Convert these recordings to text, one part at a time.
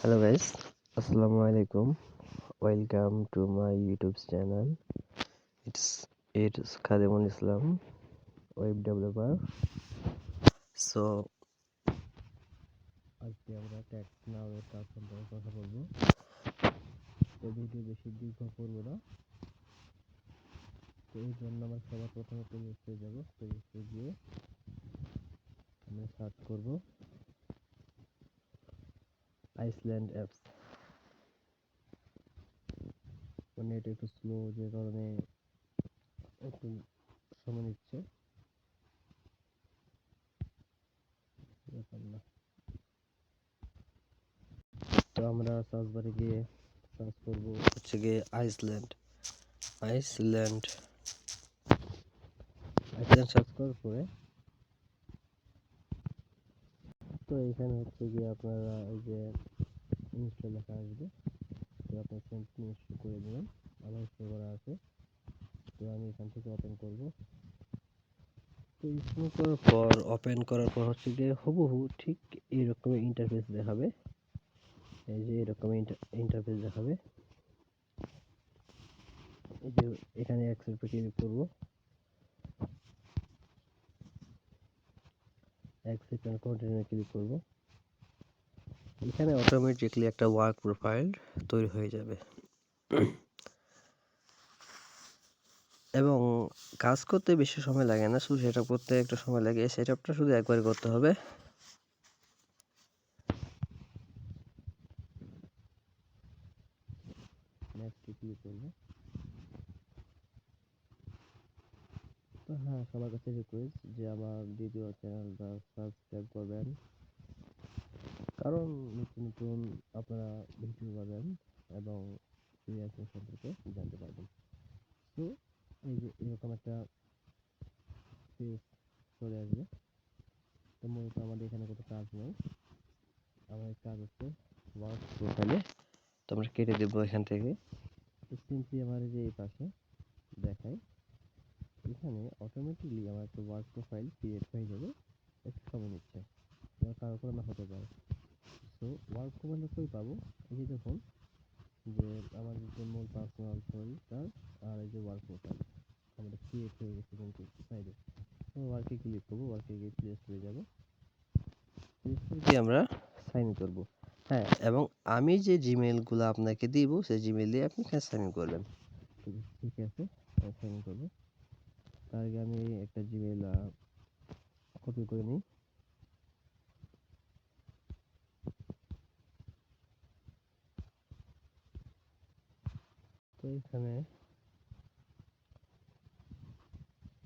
Hello guys আসসালামু আলাইকুম welcome to my YouTube channel it's it's Khademul Islam web developer so আজকে আমরা tax নাওয়ের কাজ সম্পর্কে কথা বলব। ভিডিও বেশি দীর্ঘ করব না। তো এই জন্য আমার সবার প্রথমে প্রেমিক পেয়ে যাব। প্রেমিক গিয়ে আমি স্টার্ট করব। আইসল্যান্ড অ্যাপস নেট একটু স্লো যে কারণে একটু সময় নিচ্ছে। তো আমরা সার্চ বারে গিয়ে সার্চ করব হচ্ছে গিয়ে আইসল্যান্ড আইসল্যান্ড আইসল্যান্ড সার্চ করার পরে তো এখানে হচ্ছে গিয়ে আপনারা এই যে ইনস্টল লেখা আসবে, তো আপনার সিম্পলি ইনস্টল করে দেবেন আমার ইনস্টল করা আছে, তো আমি এখান থেকে ওপেন করব। তো ইনস্টল করার পর ওপেন করার পর হচ্ছে গিয়ে হুবহু ঠিক এইরকম ইন্টারফেস দেখাবে। এই যে এরকম ইন্টারফেস দেখাবে। এই যে এখানে অ্যাক্সেপ্টে ক্লিক করব। অ্যাকসেপ্ট অ্যান্ড কন্টিনিউ ক্লিক করব। এখানে অটোমেটিকলি একটা ওয়ার্ক প্রোফাইল তৈরি হয়ে যাবে। এবং কাজ করতে বেশি সময় লাগে না, শুধু সেটা করতে একটা সময় লাগে। সেট আপটা শুধু একবারই করতে হবে। ক্লিক করব। হ্যাঁ সবার কাছে রিকোয়েস্ট যে আমার দ্বিতীয় চ্যানেলটা সাবস্ক্রাইব করবেন। কারণ নতুন নতুন আপনারা ভিডিও পাবেন এবং ফ্রিল্যান্সিং সম্পর্কে জানতে পারবেন। তো এই যে এরকম একটা পেজ চলে আসবে। তো মূলত আমাদের এখানে কোনো কাজ নেই। আমার কাজ হচ্ছে ওয়ার্ক প্রোফাইলে তো আমরা কেটে দেবো এখান থেকে। সিম্পলি আমার যে এই পাশে দেখায় এখানে অটোমেটিকলি আমার একটা ওয়ার্ক প্রোফাইল ক্রিয়েট হয়ে যাবে, একটু সময় নিচ্ছে। কারও করে না হতে পারে। সো ওয়ার্ক প্রোফাইলটা কই পাবো? এই যে দেখুন, যে আমার যে মূল পার্সোনাল তার আর এই যে ওয়ার্ক প্রোফাইল আমাদের ক্রিয়েট হয়ে গেছে কিন্তু সাইডে ওয়ার্কে ক্লিক করব ওয়ার্কে গিয়ে প্লে স্টোরে যাব। প্লে স্টোরে গিয়ে আমরা সাইন ইন করব। হ্যাঁ এবং আমি যে জিমেলগুলো আপনাকে দিব, সেই জিমেল দিয়ে আপনি সাইন ইন করবেন। ঠিক আছে সাইন ইন করব। তার আগে আমি একটা জিমেল কপি করে নিই। তো এখানে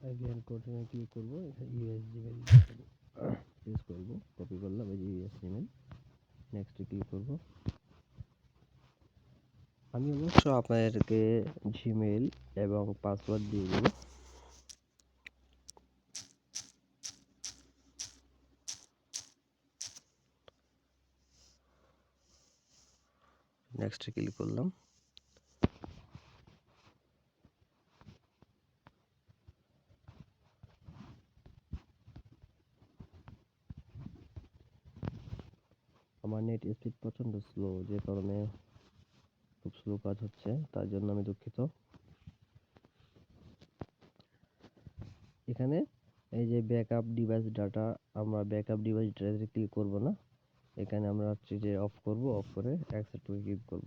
অ্যাগেন কন্টিনিউ ক্লিক করব। ইউএস জিমেল ইউজ করব। কপি করলাম, এই যে ইউএস জিমেল নেক্সট ক্লিক করব। আমি অবশ্য আপনাদেরকে জিমেল এবং পাসওয়ার্ড দিয়ে দেবো। নেক্সট ক্লিক করলাম। আমার নেট স্পিড প্রচণ্ড স্লো যে কারণে খুব স্লো কাজ হচ্ছে, তার জন্য আমি দুঃখিত। এখানে এই যে ব্যাকআপ ডিভাইস ডাটা আমরা ব্যাকআপ ডিভাইস ডাটাতে ক্লিক করব না। এখানে আমরা হচ্ছে যে অফ করব অফ করে অ্যাকসেপ্ট ক্লিক করব।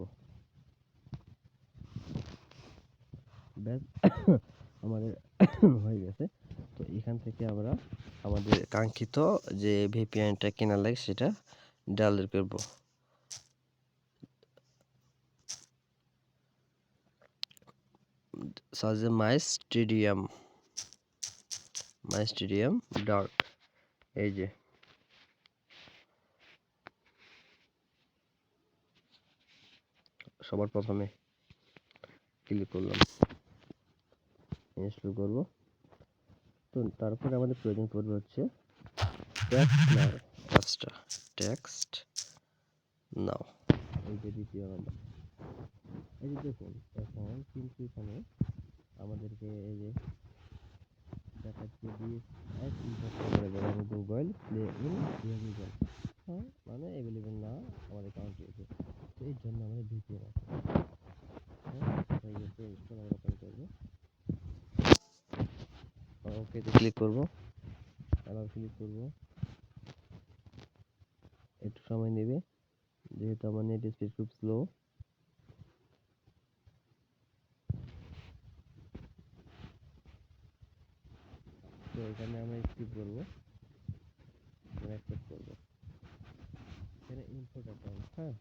ব্যাস, আমাদের হয়ে গেছে। তো এখান থেকে আমরা আমাদের কাঙ্ক্ষিত যে ভিপিএনটা কেনার লাগে সেটা ডাউনলোড করব। সাজে my stadium my stadium dot এই যে। সবার প্রথমে ক্লিক করলাম। ইনস্টল করব। তো তারপরে আমাদের প্রয়োজন পড়বে হচ্ছে অ্যাপসটা টেক্সট নাও এই যে দ্বিতীয় নাম্বার এই যে দেখুন, এখন কিন্তু এখানে আমাদেরকে এই যে দেখাচ্ছে দিয়ে এক ইনস্টল করে দেবেন গুগল প্লে ইন গুগল হ্যাঁ মানে অ্যাভেলেবেল না আমাদের কান্ট্রিতে তো এই জন্য আমাদের ভিপিএন আছে হ্যাঁ হয়ে গেছে ইনস্টল আমরা ওপেন করব ওকেতে ক্লিক করব। আবার ক্লিক করব। একটু সময় নেবে। যেহেতু আমার নেট স্পিড খুব স্লো তো এখানে আমরা স্কিপ করব। করব। এখানে ইম্পোর্ট অ্যাকাউন্ট হ্যাঁ?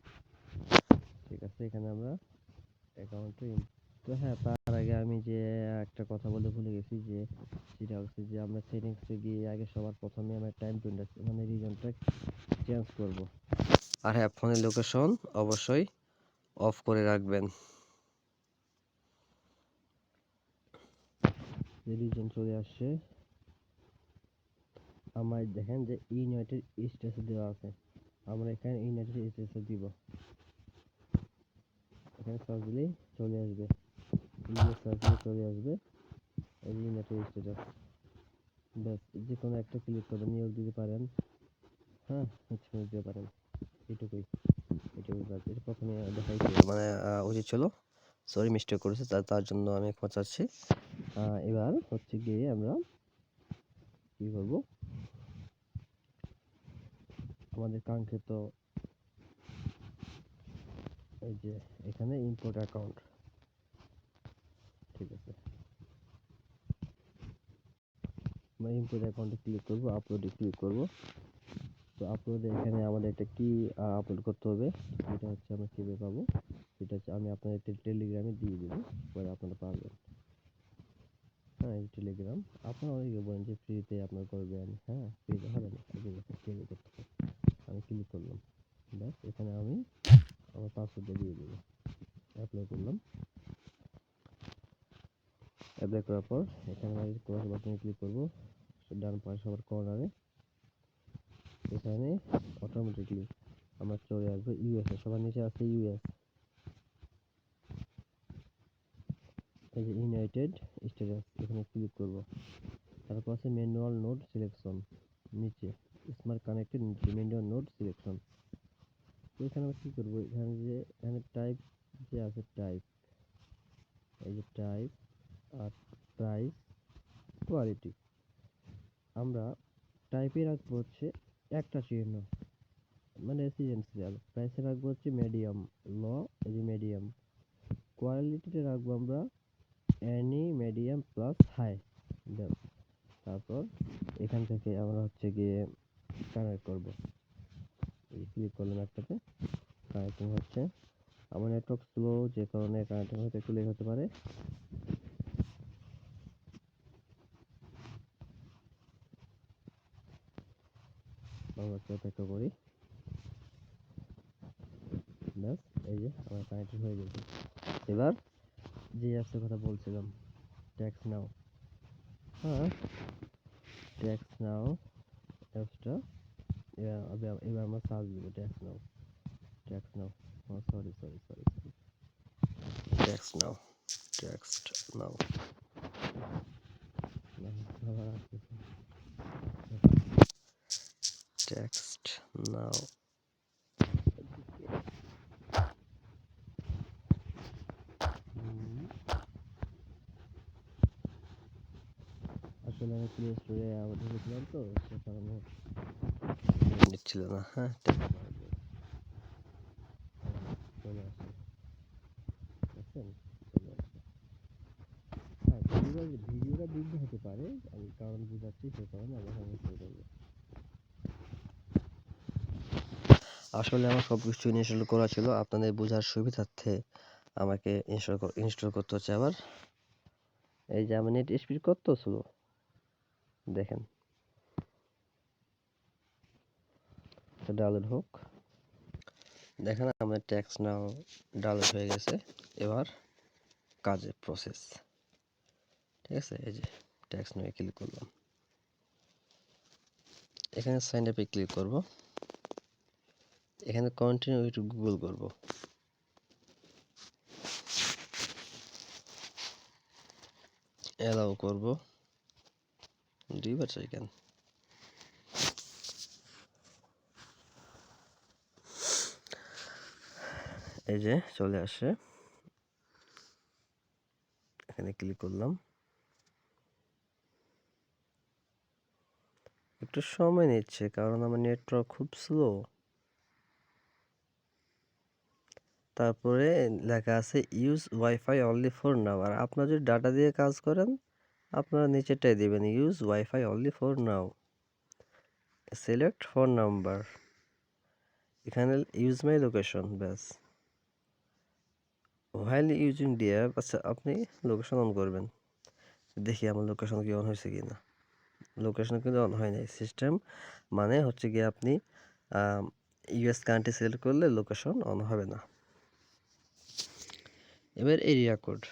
ঠিক আছে, এখানে আমরা অ্যাকাউন্টে তো হ্যাঁ আমি যে, একটা কথা বলে ভুলে গেছি যে, সেটা হচ্ছে যে আমরা সেটিংসে গিয়ে আগে সবার প্রথমে আমরা টাইম টু মানে রিজনটা চেঞ্জ করব। আর হ্যাঁ ফোনের লোকেশন অবশ্যই অফ করে রাখবেন। রিজন চলে আসছে, আমার দেখেন যে ইউনাইটেড স্টেটস দেওয়া আছে। আমরা এখানে ইউনাইটেড স্টেটস দিব। এখানে দিলেই চলে আসবে। দিলে চলে আসবে। ব্যাস যে কোনো একটা ক্লিক করে নিয়োগ দিতে পারেন। হ্যাঁ দিতে পারেন। এটুকুই প্রথমে দেখাই মানে উচিত ছিল সরি মিস্টেক করেছে। তার তার জন্য আমি ক্ষমা চাচ্ছি এবার হচ্ছে গিয়ে আমরা কি করব আমাদের কাঙ্ক্ষিত এই যে, এখানে ইম্পোর্ট অ্যাকাউন্ট ঠিক আছে আমরা ইম্পোর্ট অ্যাকাউন্টে ক্লিক করব আপলোডে ক্লিক করব। তো আপলোডে এখানে আমাদের একটা কি আপলোড করতে হবে। সেটা হচ্ছে আমরা কীভাবে পাবো? সেটা হচ্ছে আমি আপনাদের টেলিগ্রামে দিয়ে দেবো, পরে আপনারা পারবেন হ্যাঁ টেলিগ্রাম আপনারা অনেকে বলেন যে ফ্রিতে আপনার করবেন। হ্যাঁ ফ্রিতে হবে না। কীভাবে করতে আমি ক্লিক করলাম। ব্যাস, এখানে আমি আমার পাসওয়ার্ডটা দিয়ে দেবো। অ্যাপ্লাই করলাম। অ্যাপ্লাই করার পর এখানে আমি ক্রস বাটনে ক্লিক করব। ডান পাশে সবার কর্নারে এখানে অটোমেটিকলি আমার চলে আসবে ইউএস সবার নিচে আছে ইউএস এই যে ইউনাইটেড স্টেটাস এখানে ক্লিক করব। তারপর আছে ম্যানুয়াল নোড সিলেকশন নিচে। স্মার্ট কানেক্টেড নিচে ম্যানুয়াল নোড সিলেকশন এখানে আমরা কী করব? এখানে যে, এখানে টাইপ যে আছে টাইপ এই যে টাইপ আর প্রাইস কোয়ালিটি আমরা টাইপে রাখব হচ্ছে একটা চিহ্ন মানে রেসিডেন্সিয়াল প্রাইসে রাখব হচ্ছে মিডিয়াম ল এই মিডিয়াম কোয়ালিটিতে রাখব আমরা অ্যানি মিডিয়াম প্লাস হাই তারপর এখান থেকে আমরা হচ্ছে গিয়ে কানেক্ট করব। ক্লিক করলাম একটাতে কানেক্টিং হচ্ছে। আমার নেটওয়ার্ক স্লো যে কারণে কানেক্টিং হতে একটু লেট হতে পারে। একটু অপেক্ষা করি। ব্যাস, এই যে আমার কানেক্টেড হয়ে গেছে। এবার যে অ্যাপসের কথা বলছিলাম ট্যাক্স নাও হ্যাঁ ট্যাক্স নাও অ্যাপসটা এবার আমরা সার্চ দেবো tax now tax now sorry sorry sorry sorry tax now tax now text now আসলে আমি প্লে স্টোরে আবার ঢুকেছিলাম তো সে কারণে নিচ্ছিল না হ্যাঁ চলে আসে বুঝছেন চলে আসে হ্যাঁ ভিডিওটা ভিডিওটা হতে পারে আমি কারণ বুঝাচ্ছি সে কারণে আমি এখানে শুরু করব আসলে আমার সব কিছু ইনস্টল করা ছিল। আপনাদের বোঝার সুবিধার্থে আমাকে ইনস্টল ইনস্টল করতে হচ্ছে আবার। এই যে আমার নেট স্পিড কত ছিল? দেখেন। ডাউনলোড হোক। দেখেন আমার ট্যাক্স নাও ডাউনলোড হয়ে গেছে। এবার কাজের প্রসেস ঠিক আছে? এই যে ট্যাক্স নাও ক্লিক করলাম। এখানে সাইন আপে ক্লিক করব। এখানে কন্টিনিউ একটু গুগল করব। অ্যালাউ করব। দুইবার চাই কেন এই যে চলে আসে। এখানে ক্লিক করলাম। একটু সময় নিচ্ছে, কারণ আমার নেটওয়ার্ক খুব স্লো তারপরে লেখা আছে use WiFi only for now আর আপনারা যদি ডাটা দিয়ে কাজ করেন, আপনারা নিচেরটাই দেবেন use WiFi only for now select phone number এখানে ইউজ মাই লোকেশন ব্যাস। হোয়াইল ইউজিং ডি অ্যাপ আচ্ছা আপনি লোকেশন অন করবেন। দেখি আমার লোকেশন কি অন হয়েছে কি না লোকেশন কিন্তু অন হয় নাই সিস্টেম মানে হচ্ছে গিয়ে আপনি ইউএস কান্ট্রি সিলেক্ট করলে লোকেশন অন হবে না। এবার এরিয়া কোড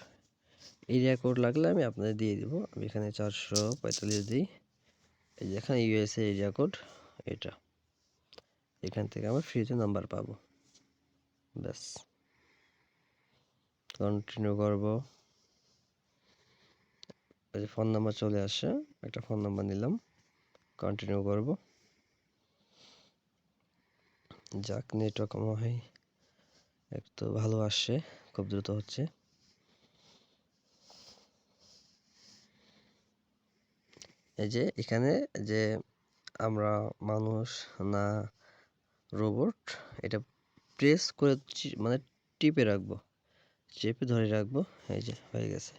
এরিয়া কোড লাগলে আমি আপনাদের দিয়ে দিব। আমি এখানে চারশো পঁয়তাল্লিশ দিই। এই যে এখানে ইউএসএ এরিয়া কোড এটা। এখান থেকে আমার ফ্রিতে নাম্বার পাবো। ব্যাস। কন্টিনিউ করব। যে ফোন নাম্বার চলে আসে। একটা ফোন নাম্বার নিলাম। কন্টিনিউ করব। যাক নেটওয়ার্ক হয় একটু ভালো আসছে খুব দ্রুত হচ্ছে। এই যে এখানে যে আমরা মানুষ না রোবট, এটা প্রেস করে মানে টিপে রাখব। চেপে ধরে রাখব। এই যে, হয়ে গেছে।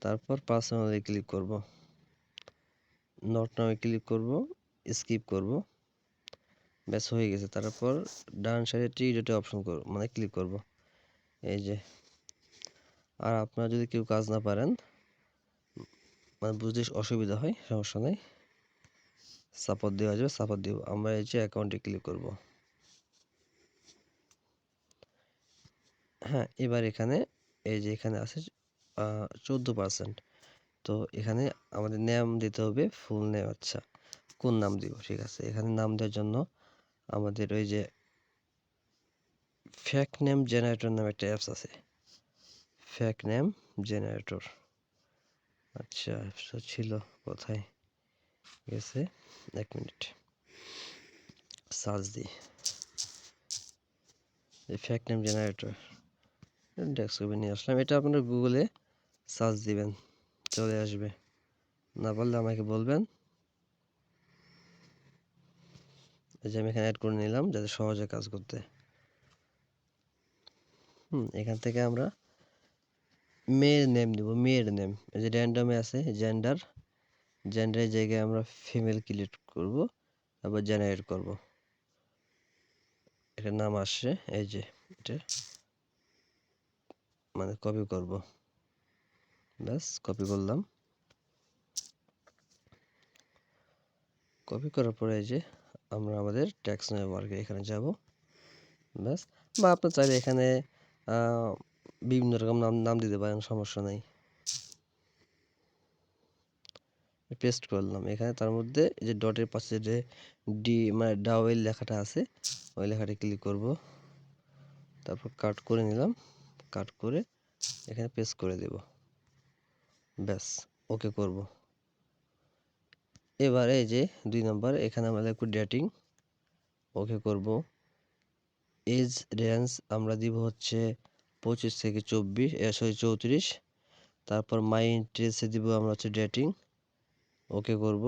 তারপর পার্সোনালি ক্লিক করব। নট নামে ক্লিক করব। স্কিপ করব। ব্যাস হয়ে গেছে। তারপর ডান সাইডে টি ডটে অপশন করব মানে ক্লিক করব। এই যে, আর আপনারা যদি কেউ কাজ না পারেন মানে বুঝতে অসুবিধা হয়, সমস্যা নেই। সাপোর্ট দেওয়া যাবে সাপোর্ট দিব। আমরা এই যে অ্যাকাউন্টে ক্লিক করব। হ্যাঁ এবার এখানে, এই যে এখানে আছে চোদ্দ পার্সেন্ট তো এখানে আমাদের নাম দিতে হবে ফুল নেম আচ্ছা কোন নাম দিব? ঠিক আছে, এখানে নাম দেওয়ার জন্য আমাদের ওই যে ফ্যাক নেম জেনারেটর নামে একটা অ্যাপস আছে। ফ্যাক নেম জেনারেটর আচ্ছা অ্যাপসটা ছিল কোথায়? গেছে? এক মিনিট। সার্চ দিই ফ্যাক নেম জেনারেটর ডেস্কটপে নিয়ে আসলাম। এটা আপনারা গুগলে সার্চ দিবেন। চলে আসবে। না পারলে আমাকে বলবেন। এই যে আমি এখানে অ্যাড করে নিলাম যাতে সহজে কাজ করতে। হুম, এখান থেকে আমরা মেয়ের নেম দিব মেয়ের নেম এই যে র্যান্ডমে আছে জেন্ডার জেন্ডারের জায়গায় আমরা ফিমেল ক্লিক করব, তারপর জেনারেট করব। এটার নাম আসছে, এই যে এটা। মানে কপি করব। ব্যাস কপি করলাম। কপি করার পরে এই যে আমরা আমাদের ট্যাক্স ওয়ার্কে এখানে যাব। ব্যাস, বা আপনার চাইলে এখানে বিভিন্ন রকম নাম নাম দিতে পারেন, সমস্যা নেই। পেস্ট করলাম এখানে তার মধ্যে যে ডটের পাশে যে ডি মানে ডাওয়েল লেখাটা আছে, ওই লেখাটা ক্লিক করব। তারপর কাট করে নিলাম। কাট করে এখানে পেস্ট করে দেব। ব্যাস ওকে করব। এবারে এই যে দুই নম্বর, এখানে আমরা লিখব ডেটিং ওকে করব। এজ রেঞ্জ আমরা দিব হচ্ছে পঁচিশ থেকে চব্বিশ সরি চৌত্রিশ। তারপর মাই ইন্টারেস্টে দিব আমরা হচ্ছে ডেটিং ওকে করব।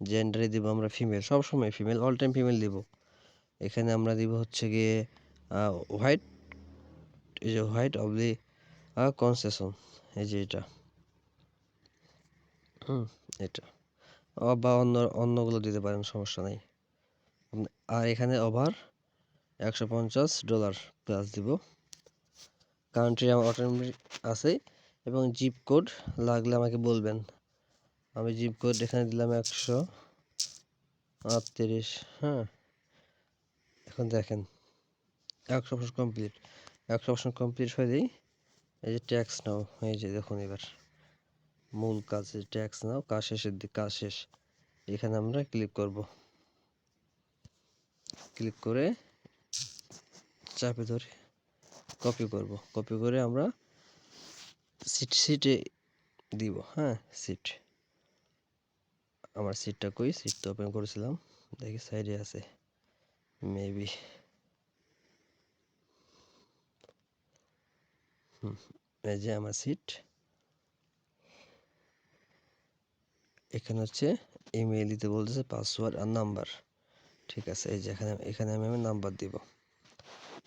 জেন্ডারে দিব আমরা ফিমেল সব সময় ফিমেল অল টাইম ফিমেল দিব। এখানে আমরা দিব হচ্ছে গিয়ে হোয়াইট এই যে হোয়াইট অবলি কনসেশন এই যে এটা। হুম, এটা। বা অন্য, অন্যগুলো দিতে পারেন, সমস্যা নেই। আর এখানে ওভার একশো পঞ্চাশ ডলার প্লাস দিব। কান্ট্রি আমার অটোমেটিক আছে এবং জিপ কোড লাগলে আমাকে বলবেন। আমি জিপ কোড এখানে দিলাম একশো আটত্রিশ হ্যাঁ। এখন দেখেন, একশো অপশন কমপ্লিট একশো অপশন কমপ্লিট হয়ে দিই। এই যে ট্যাক্স নাও, এই যে দেখুন এবার। মূল কাজ ট্যাক্স নাও, কাজ শেষের দিক কাজ শেষ। এখানে আমরা ক্লিক করব। ক্লিক করে চাপে ধরে কপি করব। কপি করে আমরা সিট সিটে দিব হ্যাঁ সিট আমার সিটটা কই? সিট তো ওপেন করেছিলাম। দেখি সাইডে আছে। মেবি হুম, এই যে আমার সিট এখানে হচ্ছে ইমেল দিতে বলতেছে পাসওয়ার্ড আর নাম্বার ঠিক আছে, এই যে এখানে এখানে আমি আমার নাম্বার দিব।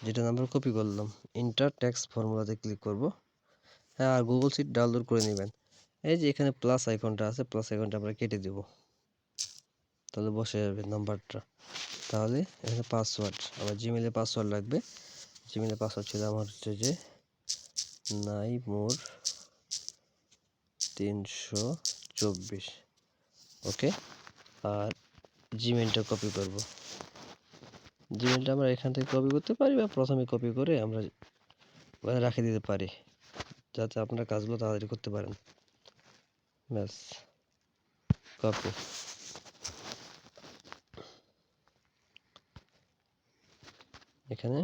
যেটা নাম্বার কপি করলাম। ইন্টার ট্যাক্স ফর্মুলাতে ক্লিক করব। হ্যাঁ আর গুগল সিট ডাউনলোড করে নেবেন। এই যে এখানে প্লাস আইকনটা আছে প্লাস আইকনটা আমরা কেটে দেব। তাহলে বসে যাবে নাম্বারটা তাহলে এখানে পাসওয়ার্ড আমার জিমেলে পাসওয়ার্ড লাগবে। জিমেলে পাসওয়ার্ড ছিল আমার হচ্ছে যে নাই মোর তিনশো চব্বিশ। ওকে? আর জিমেলটা কপি করব। জিমেলটা আমরা এখান থেকে কপি করতে পারি বা প্রথমে কপি করে আমরা ওখানে রাখে দিতে পারি, যাতে আপনার কাজগুলো তাড়াতাড়ি করতে পারেন। ব্যাস কপি এখানে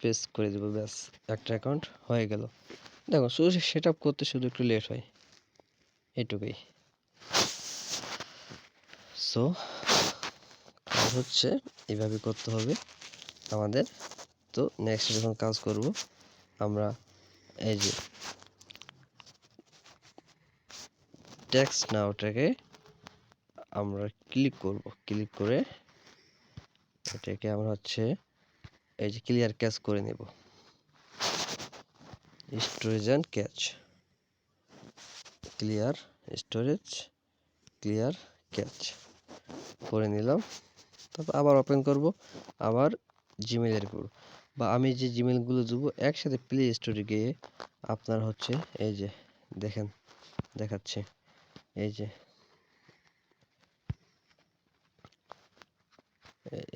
পেস্ট করে দেবো, ব্যাস, একটা অ্যাকাউন্ট হয়ে গেল। দেখো শুধু সেট আপ করতে শুধু একটু লেট হয়, এটুকুই। সো কাজ হচ্ছে এইভাবে করতে হবে আমাদের। তো নেক্সট যখন কাজ করব, আমরা এই যে ট্যাক্স নাওটাকে আমরা ক্লিক করব। ক্লিক করে এটাকে আমরা হচ্ছে এই যে ক্লিয়ার ক্যাচ করে নেব। Storage and cache clear storage clear cache করে নিলাম। তারপর আবার ওপেন করব। আবার জিমেলের করব বা আমি যে জিমেলগুলো দেবো একসাথে প্লে স্টোরে গিয়ে আপনার হচ্ছে এই যে দেখেন, দেখাচ্ছে। এই যে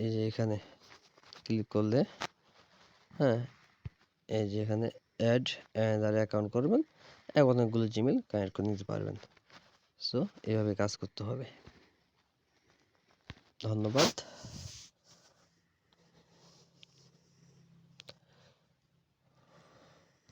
এই যে এখানে ক্লিক করলে হ্যাঁ এই যে এখানে অ্যাড অ্যান্ড অ্যাকাউন্ট করবেন। অনেকগুলো জিমেল কানেক্ট করে নিতে পারবেন। সো এভাবে কাজ করতে হবে। ধন্যবাদ।